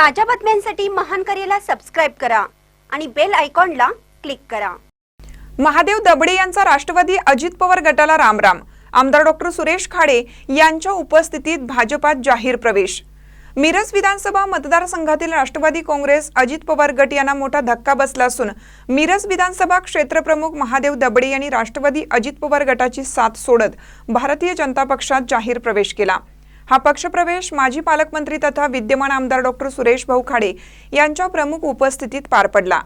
ताज्या बातम्यांसाठी महान करेला सबस्क्राईब करा आणि बेल आयकॉनला क्लिक करा. महादेव दबडे यांचा राष्ट्रवादी अजित पवार गटाला रामराम. आमदार डॉक्टर सुरेश खाडे यांच्या उपस्थितीत भाजपात जाहीर प्रवेश. मिरज विधानसभा मतदारसंघातील राष्ट्रवादी काँग्रेस अजित पवार गट यांना मोठा धक्का बसला असून मिरज विधानसभा क्षेत्रप्रमुख महादेव दबडे यांनी राष्ट्रवादी अजित पवार गटाची साथ सोडत भारतीय जनता पक्षात जाहीर प्रवेश केला. हा पक्षप्रवेश माजी पालकमंत्री तथा विद्यमान आमदार डॉक्टर सुरेश भाऊ खाडे यांच्या प्रमुख उपस्थितीत पार पडला.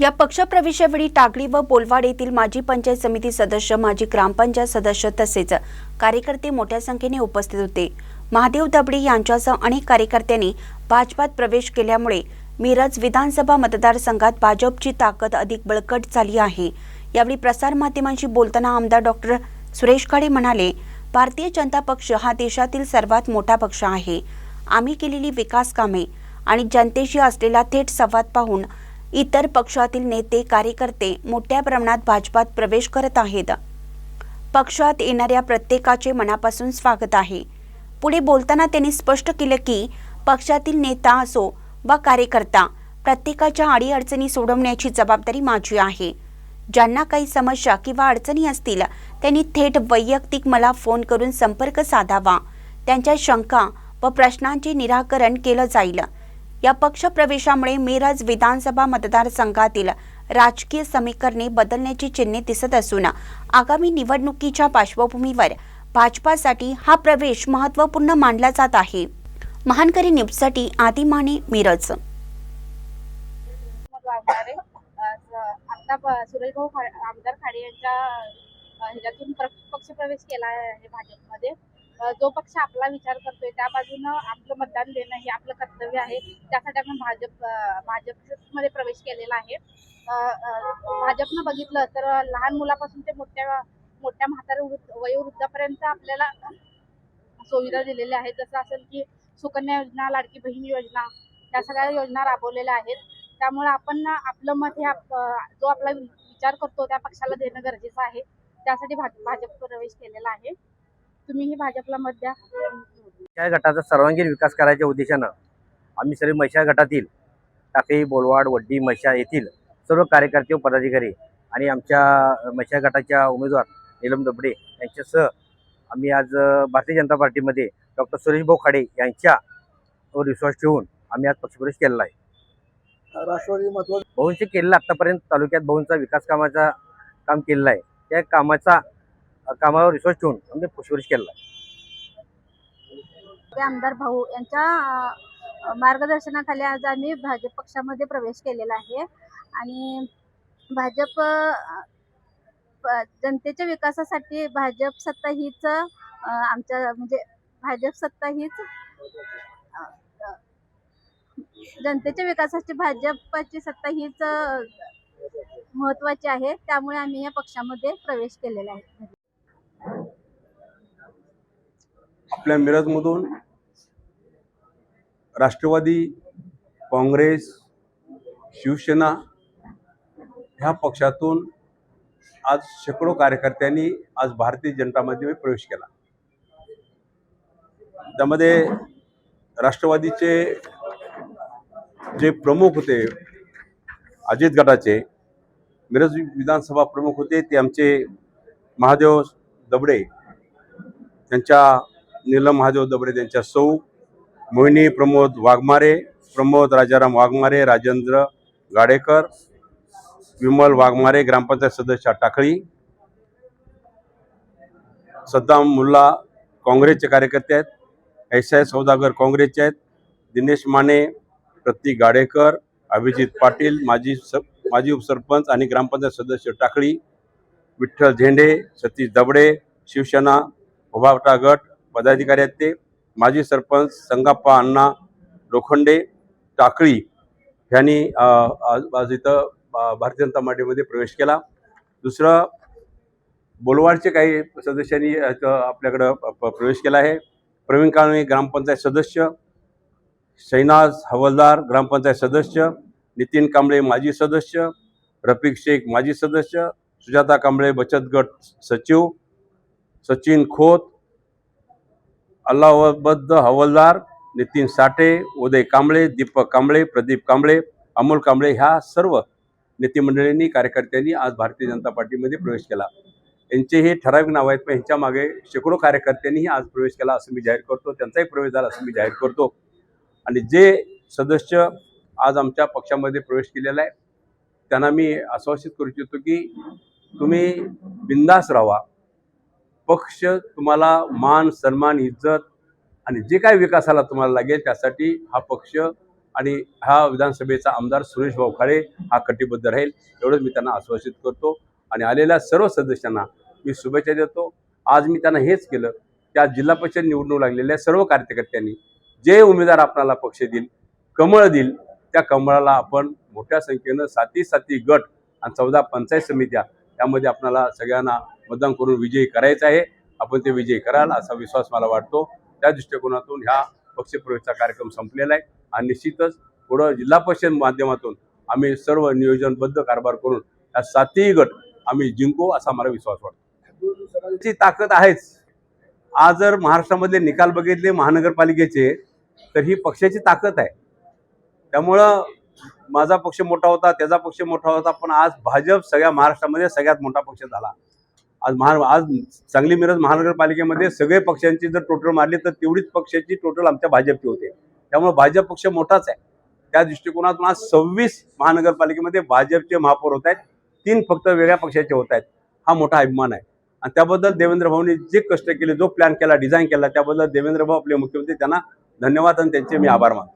या पक्षप्रवेशावेळी टाकळी व बोलवाड येथील माजी पंचायत समिती सदस्य माजी ग्रामपंचायत सदस्य तसेच कार्यकर्ते मोठ्या संख्येने उपस्थित होते. महादेव दबडे यांच्यासह अनेक कार्यकर्त्यांनी भाजपात प्रवेश केल्यामुळे मिरज विधानसभा मतदारसंघात भाजपची ताकद अधिक बळकट झाली आहे. यावेळी प्रसारमाध्यमांशी बोलताना आमदार डॉक्टर सुरेश खाडे म्हणाले भारतीय जनता पक्ष हा देशातील सर्वात मोठा पक्ष आहे. आम्ही केलेली विकास कामे आणि जनतेशी असलेला थेट संवाद पाहून इतर पक्षातील नेते कार्यकर्ते मोठ्या प्रमाणात भाजपात प्रवेश करत आहेत. पक्षात येणाऱ्या प्रत्येकाचे मनापासून स्वागत आहे. पुढे बोलताना त्यांनी स्पष्ट केलं की पक्षातील नेता असो वा कार्यकर्ता प्रत्येकाच्या अडीअडचणी सोडवण्याची जबाबदारी माझी आहे. ज्यांना काही समस्या किंवा अडचणी असतील त्यांनी थेट वैयक्तिक मला फोन करून संपर्क साधावा. त्यांच्या शंका व प्रश्नांचे निराकरण केलं जाईल. या पक्षप्रवेशामुळे मिरज विधानसभा मतदारसंघातील राजकीय समीकरणे बदलण्याची चिन्हे दिसत असून आगामी निवडणुकीच्या पार्श्वभूमीवर भाजपासाठी हा प्रवेश महत्त्वपूर्ण मानला जात आहे. महानकरी न्यूजसाठी आदिमाने मिरज. आता सुरेश भाऊ आमदार खाडे यांच्या ह्याच्यातून प्र- पक्षप्रवेश केला आहे भाजपमध्ये. जो पक्ष आपला विचार करतोय त्या बाजूनं आपलं मतदान देणं हे आपलं कर्तव्य आहे. त्यासाठी आपण भाजप भाजपमध्ये प्रवेश केलेला आहे. भाजपनं बघितलं तर लहान मुलापासून ते मोठ्या मोठ्या म्हातार वयोवृद्धापर्यंत आपल्याला सुविधा दिलेल्या आहेत. जसं असेल की सुकन्या योजना लाडकी बहीण योजना या सगळ्या योजना राबवलेल्या आहेत. त्यामुळे आपण आपलं मत हे आप- जो आपला विचार करतो त्या पक्षाला देणं गरजेचं आहे. त्यासाठी भाज- भाजप प्रवेश केलेला आहे. तुम्हीही भाजपला मत द्या. या गटाचा सर्वांगीण विकास करायच्या उद्देशानं आम्ही सर्व मैशा गटातील टाकळी बोलवाड वड्डी मैशा येथील सर्व कार्यकर्ते व पदाधिकारी आणि आमच्या मैशा गटाच्या उमेदवार नीलम दबडे यांच्यासह आम्ही आज भारतीय जनता पार्टीमध्ये डॉक्टर सुरेश भाऊ खाडे यांच्यावर विश्वास ठेवून आम्ही आज पक्षप्रवेश केलेला आहे. राष्ट्रवादी महत्त्व भाऊंचे केलेलं आत्तापर्यंत तालुक्यात भाऊंचा विकास कामाचा काम केलेलं आहे. त्या कामाचा कामावर विश्वास ठेवून आम्ही पक्षप्रवेश केलेला आहे. ते आमदार भाऊ यांच्या मार्गदर्शनाखाली आज आम्ही भाजप पक्षामध्ये प्रवेश केलेला आहे. आणि भाजप जनतेच्या विकासासाठी भाजप सत्ता हीच आमच्या म्हणजे भाजप सत्ता हीच जनतेच्या विकासाची भाजपची सत्ता हीच महत्वाची आहे. त्यामुळे आम्ही या पक्षामध्ये प्रवेश केलेला आहे. आपल्या मिरजमधून राष्ट्रवादी काँग्रेस शिवसेना ह्या पक्षातून आज शेकडो कार्यकर्त्यांनी आज भारतीय जनतामध्ये प्रवेश केला. त्यामध्ये राष्ट्रवादीचे जे प्रमुख होते अजित गटाचे मिरज विधानसभा प्रमुख होते ते आमचे महादेव दबडे. त्यांच्या नीलम महादेव दबडे त्यांच्या सौ मोहिनी प्रमोद वाघमारे प्रमोद राजाराम वाघमारे राजेंद्र गाडेकर विमल वाघमारे ग्रामपंचायत सदस्य टाकळी सद्दाम मुल्ला काँग्रेसचे कार्यकर्ते आहेत एस आय सौदागर काँग्रेसचे आहेत दिनेश माने प्रतीक गाडेकर अभिजित पाटील माजी स माजी उपसरपंच आणि ग्रामपंचायत सदस्य टाकळी विठ्ठल झेंडे सतीश दबडे शिवसेना उभावटा गट पदाधिकारी आहेत ते माजी सरपंच संगाप्पा अण्णा लोखंडे टाकळी ह्यांनी आज इथं भारतीय जनता पार्टीमध्ये प्रवेश केला. दुसरं बोलवाडचे काही सदस्यांनी आपल्याकडं प- प- प्रवेश केला आहे. प्रवीण काळणे ग्रामपंचायत सदस्य शैनाज हवलदार ग्रामपंचायत सदस्य नितीन कांबळे माजी सदस्य रफिक शेख माजी सदस्य सुजाता कांबळे बचत गट सचिव सचिन खोत अल्लाहबद्ध हवलदार नितीन साठे उदय कांबळे दीपक कांबळे प्रदीप कांबळे अमोल कांबळे ह्या सर्व नेतेमंडळींनी कार्यकर्त्यांनी आज भारतीय जनता पार्टीमध्ये प्रवेश केला. यांचे हे ठराविक नाव आहेत पण ह्यांच्या मागे शेकडो कार्यकर्त्यांनीही आज प्रवेश केला असं मी जाहीर करतो. त्यांचाही प्रवेश झाला असं मी जाहीर करतो. आणि जे सदस्य आज आमच्या पक्षामध्ये प्रवेश केलेला आहे त्यांना मी आश्वासित करू इच्छितो की तुम्ही बिंदास राहा. पक्ष तुम्हाला मान सन्मान इज्जत आणि जे काय विकासाला तुम्हाला लागेल त्यासाठी हा पक्ष आणि हा विधानसभेचा आमदार सुरेश भाऊ खाडे हा कटिबद्ध राहील एवढंच मी त्यांना आश्वासित करतो. आणि आलेल्या सर्व सदस्यांना मी शुभेच्छा देतो. आज मी त्यांना हेच केलं की आज जिल्हा परिषद निवडणूक लागलेल्या सर्व कार्यकर्त्यांनी जे उमेदवार आपल्याला पक्ष देईल कमळ देईल त्या कमळाला आपण मोठ्या संख्येनं साती साती गट आणि चौदा पंचायत समित्या यामध्ये आपल्याला सगळ्यांना मतदान करून विजयी करायचं आहे. आपण ते विजयी कराल असा विश्वास मला वाटतो. त्या दृष्टिकोनातून ह्या पक्षप्रवेशचा कार्यक्रम संपलेला आहे आणि निश्चितच पुढं जिल्हा परिषद माध्यमातून आम्ही सर्व नियोजनबद्ध कारभार करून या सातही गट आम्ही जिंकू असा मला विश्वास वाटतो. ची ताकद आहेच. आज जर महाराष्ट्रामधले निकाल बघितले महानगरपालिकेचे तर ही पक्षाची ताकद आहे. त्यामुळं माझा पक्ष मोठा होता त्याचा पक्ष मोठा होता पण आज भाजप सगळ्या महाराष्ट्रामध्ये सगळ्यात मोठा पक्ष झाला. आज महा आज सांगली मिरज महानगरपालिकेमध्ये सगळे पक्षांची जर टोटल मारली तर तेवढीच पक्षाची टोटल आमच्या भाजपची होते. त्यामुळे भाजप पक्ष मोठाच आहे. त्या दृष्टिकोनातून आज सव्वीस महानगरपालिकेमध्ये भाजपचे महापौर होत आहेत तीन फक्त वेगळ्या पक्षाचे होत आहेत. हा मोठा अभिमान आहे. आणि त्याबद्दल देवेंद्र भाऊंनी जे कष्ट केले जो प्लॅन केला डिझाईन केला त्याबद्दल देवेंद्र भाऊ आपले मुख्यमंत्री त्यांना धन्यवाद आणि त्यांचे मी आभार मानतो.